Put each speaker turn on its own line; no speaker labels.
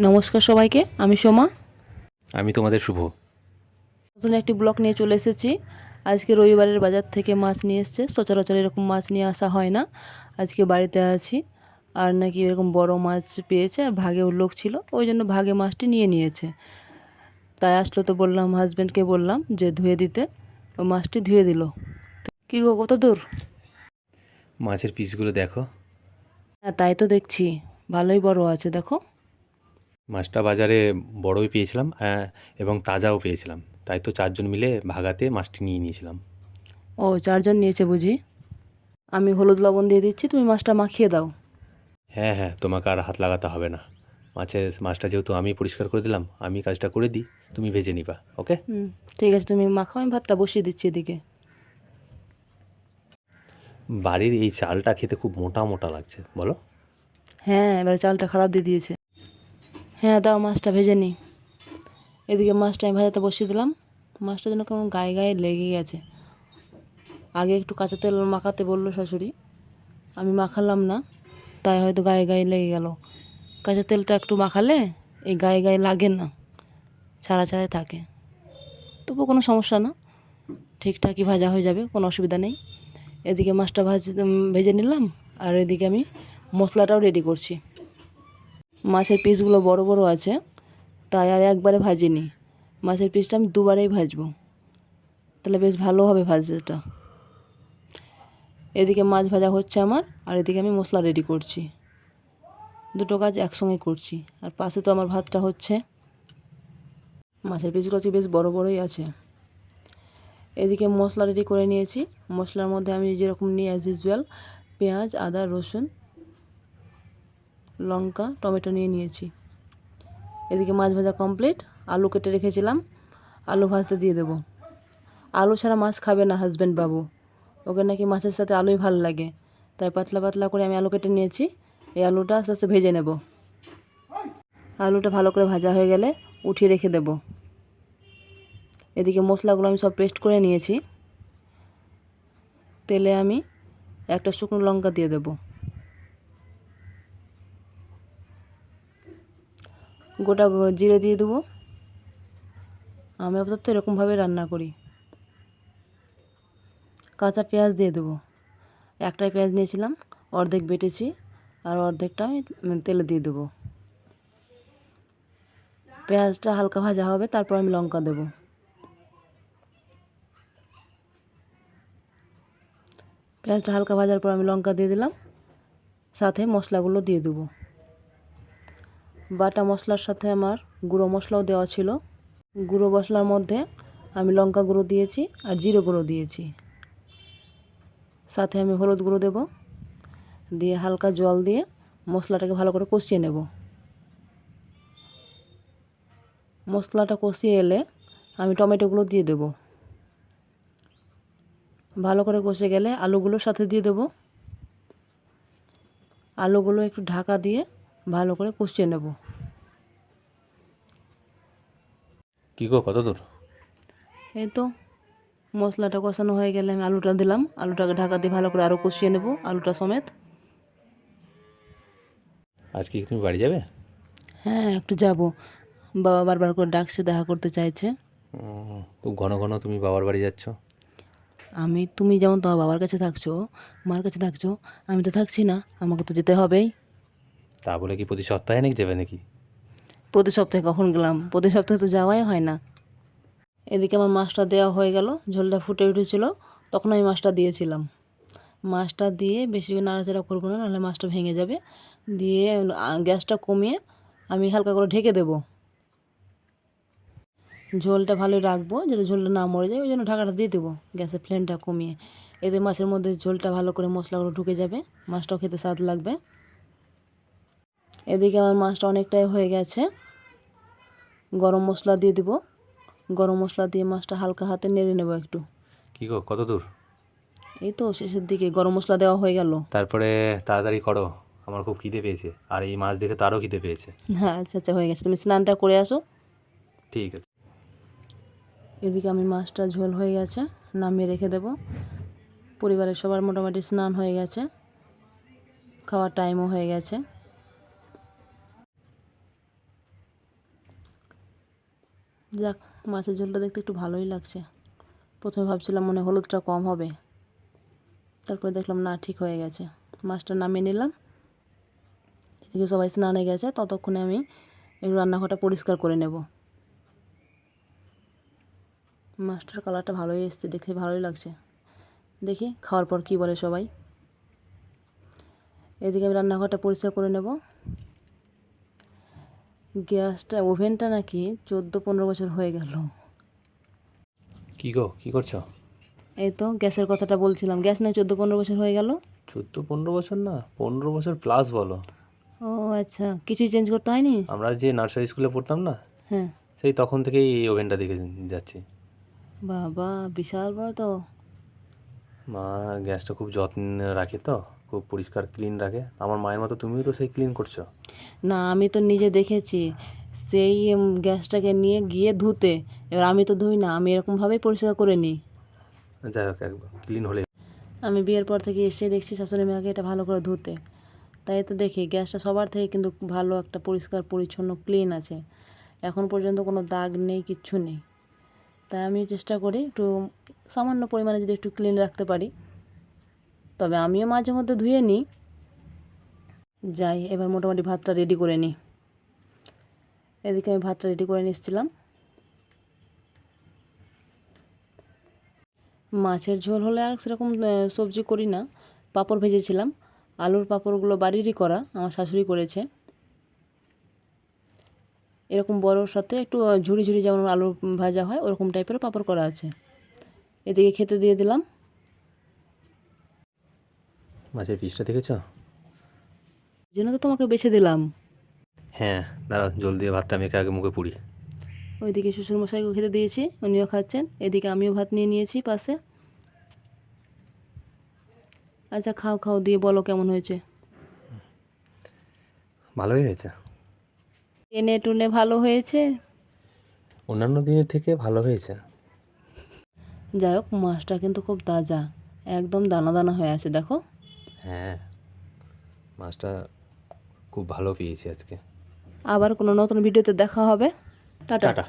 নমস্কার সবাইকে আমি সোমা।
আমি তোমাদের শুভ।
নতুন একটি ব্লক নিয়ে চলে এসেছি। আজকে রবিবারের বাজার থেকে মাছ নিয়ে এসছে। সচরাচর এরকম মাছ নিয়ে আসা হয় না। আজকে বাড়িতে আছি। আর নাকি এরকম বড় মাছ পেয়েছে আর ভাগে লোক ছিল। ওই জন্য ভাগে মাছটি নিয়ে নিয়েছে। তাই আসলো তো বললাম হাজব্যান্ডকে বললাম যে ধুয়ে দিতে। ও মাছটি ধুয়ে দিল। কী গো কত দূর?
মাছের পিসগুলো দেখো।
হ্যাঁ তাই তো দেখছি। ভালোই বড় আছে দেখো।
মাছটা বাজারে বড়ই পেয়েছিলাম হ্যাঁ, এবং তাজাও পেয়েছিলাম। তাই তো চারজন মিলে ভাগাতে মাছটি নিয়ে নিয়েছিলাম।
ও চারজন নিয়েছে বুঝি? আমি হলুদ লবণ দিয়ে দিচ্ছি তুমি মাছটা মাখিয়ে দাও।
হ্যাঁ হ্যাঁ তোমাকে আর হাত লাগাতে হবে না। মাছের মাছটা যেহেতু আমি পরিষ্কার করে দিলাম আমি কাজটা করে দিই তুমি ভেজে নিবা ওকে?
ঠিক আছে তুমি মাখাও আমি ভাতটা বসিয়ে দিচ্ছি এদিকে।
বাড়ির এই চালটা খেতে খুব মোটা মোটা লাগছে বলো।
হ্যাঁ এবার চালটা খারাপ দিয়ে দিয়েছে। হ্যাঁ দাও, মাছটা ভেজে নিই। এদিকে মাছটা আমি ভাজাতে বসিয়ে দিলাম। মাছটা যেন কেমন গায়ে গায়ে লেগে গেছে। আগে একটু কাঁচা তেল মাখাতে বলল শাশুড়ি। আমি মাখালাম না, তাই হয়তো গায়ে গায়ে লেগে গেল। কাঁচা তেলটা একটু মাখালে এই গায়ে গায়ে লাগে না, ছাড়া ছাড়াই থাকে। তবু কোনো সমস্যা না, ঠিকঠাকই ভাজা হয়ে যাবে, কোনো অসুবিধা নেই। এদিকে মাছটা ভাজ ভেজে নিলাম, আর এদিকে আমি মশলাটাও রেডি করছি। মাছের পিসগুলো বড় বড় আছে, তাই আর একবারে ভাজিনি। মাছের পিসটা আমি দুবারেই ভাজবো। তাহলে বেশ ভালো হবে ভাজাটা। এদিকে মাছ ভাজা হচ্ছে আমার, আর এদিকে আমি মশলা রেডি করছি। দুটো কাজ একসঙ্গে করছি, আর পাশে তো আমার ভাতটা হচ্ছে। মাছের পিসগুলো বেশ বড় বড়ই আছে। এদিকে মশলা রেডি করে নিয়েছি। মশলার মধ্যে আমি যেরকম নিই অ্যাজ ইউজুয়াল পেঁয়াজ, আদা, রসুন লঙ্কা, টমেটো নিয়ে নিয়েছি। এদিকে মাছ ভাজা কমপ্লিট আলু কেটে রেখেছিলাম, আলু ভাজতে দিয়ে দেবো। আলু ছাড়া মাছ খাবে না হাজব্যান্ড বাবু। ওকে নাকি মাছের সাথে আলুই ভালো লাগে। তাই পাতলা পাতলা করে আমি আলু কেটে নিয়েছি। এই আলুটা আস্তে আস্তে ভেজে নেব। আলুটা ভালো করে ভাজা হয়ে গেলে উঠিয়ে রেখে দেব। এদিকে মশলাগুলো আমি সব পেস্ট করে নিয়েছি। তেলে আমি একটা শুকনো লঙ্কা দিয়ে দেবো। গোটা জিরে দিয়ে দেবো। আমি আপাতত এরকমভাবে রান্না করি। কাঁচা পেঁয়াজ দিয়ে দেবো। একটাই পেঁয়াজ নিয়েছিলাম, অর্ধেক বেটেছি, আর অর্ধেকটা আমি তেলে দিয়ে দেবো। পেঁয়াজটা হালকা ভাজা হবে, তারপর আমি লঙ্কা দেবো। পেঁয়াজটা হালকা ভাজার পর আমি লঙ্কা দিয়ে দিলাম। সাথে মশলাগুলো দিয়ে দেবো। বাটা মশলার সাথে আমার গুঁড়ো মশলাও দেওয়া ছিল। গুঁড়ো মশলার মধ্যে আমি লঙ্কা গুঁড়ো দিয়েছি আর জিরে গুঁড়ো দিয়েছি। সাথে আমি হলুদ গুঁড়ো দেব। দিয়ে হালকা জল দিয়ে মশলাটাকে ভালো করে কষিয়ে নেব। মশলাটা কষিয়ে এলে আমি টমেটোগুলো দিয়ে দেব। ভালো করে কষে গেলে আলুগুলোর সাথে দিয়ে দেব। আলুগুলো একটু ঢাকা দিয়ে ভালো করে কষিয়ে নেব।
কী গো কত দূর?
এই তো মশলাটা কষানো হয়ে গেলে আমি আলুটা দিলাম। আলুটাকে ঢাকা দিয়ে ভালো করে আরও কষিয়ে নেব আলুটা সমেত।
আজকে কি তুমি বাড়ি যাবে?
হ্যাঁ একটু যাব। বাবা বারবার করে ডাকছে দেখা করতে চাইছে।
খুব ঘন ঘন তুমি বাবার বাড়ি যাচ্ছ?
আমি তুমি যেমন তোমার বাবার কাছে থাকছো মার কাছে থাকছো আমি তো থাকছি না আমাকে তো যেতে হবেই।
তা বলে কি প্রতি সপ্তাহে নাকি যাবে নাকি?
প্রতি সপ্তাহে কখন গেলাম? প্রতি সপ্তাহে তো যাওয়াই হয় না। এদিকে আমার মাছটা দেওয়া হয়ে গেল, ঝোলটা ফুটে উঠেছিল, তখন আমি মাছটা দিয়েছিলাম। মাছটা দিয়ে বেশি নাড়াচাড়া করব না, নাহলে মাছটা ভেঙে যাবে। দিয়ে গ্যাসটা কমিয়ে আমি হালকা করে ঢেকে দেবো। ঝোলটা ভালোই রাখব, যাতে ঝোলটা না মরে যায়, ওই জন্য ঢাকাটা দিয়ে দেবো, গ্যাসের ফ্লেমটা কমিয়ে। এতে মাছের মধ্যে ঝোলটা ভালো করে মশলাগুলো ঢুকে যাবে, মাছটাও খেতে স্বাদ লাগবে। এদিকে আমার মাছটা অনেকটাই হয়ে গেছে। গরম মশলা দিয়ে দিব। গরম মশলা দিয়ে মাছটা হালকা হাতে নেড়ে নেব একটু।
কী গো কত দূর?
এই তো শেষের দিকে গরম মশলা দেওয়া হয়ে গেল।
তারপরে তাড়াতাড়ি করো আমার খুব খিদে পেয়েছে। আর এই মাছ দেখে তারও খিদে পেয়েছে।
হ্যাঁ আচ্ছা আচ্ছা হয়ে গেছে। তুমি স্নানটা করে আসো।
ঠিক আছে।
এদিকে আমি মাছটা ঝোল হয়ে গেছে নামিয়ে রেখে দেব। পরিবারের সবার মোটামুটি স্নান হয়ে গেছে। খাওয়ার টাইমও হয়ে গেছে। যাক, মাছের ঝোলটা দেখতে একটু ভালোই লাগছে। প্রথমে ভাবছিলাম মনে হলুদটা কম হবে। তারপরে দেখলাম না, ঠিক হয়ে গেছে। মাছটা নামিয়ে নিলাম। এদিকে সবাই স্নানে গেছে, ততক্ষণে আমি একটু রান্নাঘরটা পরিষ্কার করে নেব। মাছটার কালারটা ভালোই এসছে, দেখতে ভালোই লাগছে। দেখি, খাওয়ার পর কি বলে সবাই। এদিকে আমি রান্নাঘরটা পরিষ্কার করে নেব। গ্যাসটা ওভেনটা নাকি চোদ্দ পনেরো বছর হয়ে গেল।
কি গো কি করছ?
এই তো গ্যাসের কথাটা বলছিলাম। গ্যাস না চোদ্দ পনেরো বছর হয়ে গেল?
চোদ্দ পনেরো বছর না পনেরো বছর প্লাস বলো।
ও আচ্ছা কিছুই চেঞ্জ করতে হয়নি?
আমরা যে নার্সারি স্কুলে পড়তাম না
হ্যাঁ।
সেই তখন থেকেই এই ওভেনটা দেখে যাচ্ছি।
বাবা বিশাল বড় তো।
মা গ্যাসটা খুব যত্ন রাখে তো খুব পরিষ্কার ক্লিন রাখে। আমার মায়ের মতো তুমিও তো সেই ক্লিন করছ?
না আমি তো নিজে দেখেছি সেই গ্যাসটাকে নিয়ে গিয়ে ধুতে এবার আমি তো ধুই না আমি এরকমভাবেই পরিষ্কার করে নিই।
যাই হোক একবার ক্লিন হলে
আমি বিয়ের পর থেকে এসে দেখছি শাশুড়ি মাকে এটা ভালো করে ধুতে। তাই তো দেখি গ্যাসটা সবার থেকে কিন্তু ভালো একটা পরিষ্কার পরিচ্ছন্ন ক্লিন আছে। এখন পর্যন্ত কোনো দাগ নেই কিচ্ছু নেই। তাই আমি চেষ্টা করি একটু সামান্য পরিমাণে যদি একটু ক্লিন রাখতে পারি। তবে আমিও মাঝে মধ্যে ধুয়ে নিই। যাই, এবার মোটামুটি ভাতটা রেডি করে নিই। এদিকে আমি ভাতটা রেডি করে নিচ্ছিলাম। মাছের ঝোল হলে আর সেরকম সবজি করি না। পাঁপড় ভেজেছিলাম। আলুর পাঁপড়গুলো বাড়িরই করা, আমার শাশুড়ি করেছে। এরকম বড়োর সাথে একটু ঝুড়ি ঝুড়ি যেমন আলু ভাজা হয় ওরকম টাইপের পাঁপড় করা আছে। এদিকে খেতে দিয়ে দিলাম।
মাছের পিসটা দেখেছ?
জন্য তো তোমাকে বেছে দিলাম।
হ্যাঁ দাঁড়াও জল দিয়ে ভাতটা আমি আগে মুখে পুড়ি।
ওইদিকে শ্বশুরমশাইকেও খেতে দিয়েছি উনিও খাচ্ছেন। এদিকে আমিও ভাত নিয়ে নিয়েছি পাশে। আচ্ছা খাও খাও দিয়ে বলো কেমন হয়েছে।
ভালোই হয়েছে।
টেনে টুনে ভালো হয়েছে?
অন্যান্য দিনের থেকে ভালো হয়েছে।
যাই হোক মাছটা কিন্তু খুব তাজা। একদম দানা দানা হয়ে আছে দেখো।
হ্যাঁ মাছটা খুব ভালো পেয়েছি আজকে।
আবার কোনো নতুন ভিডিওতে দেখা হবে।
টাটা।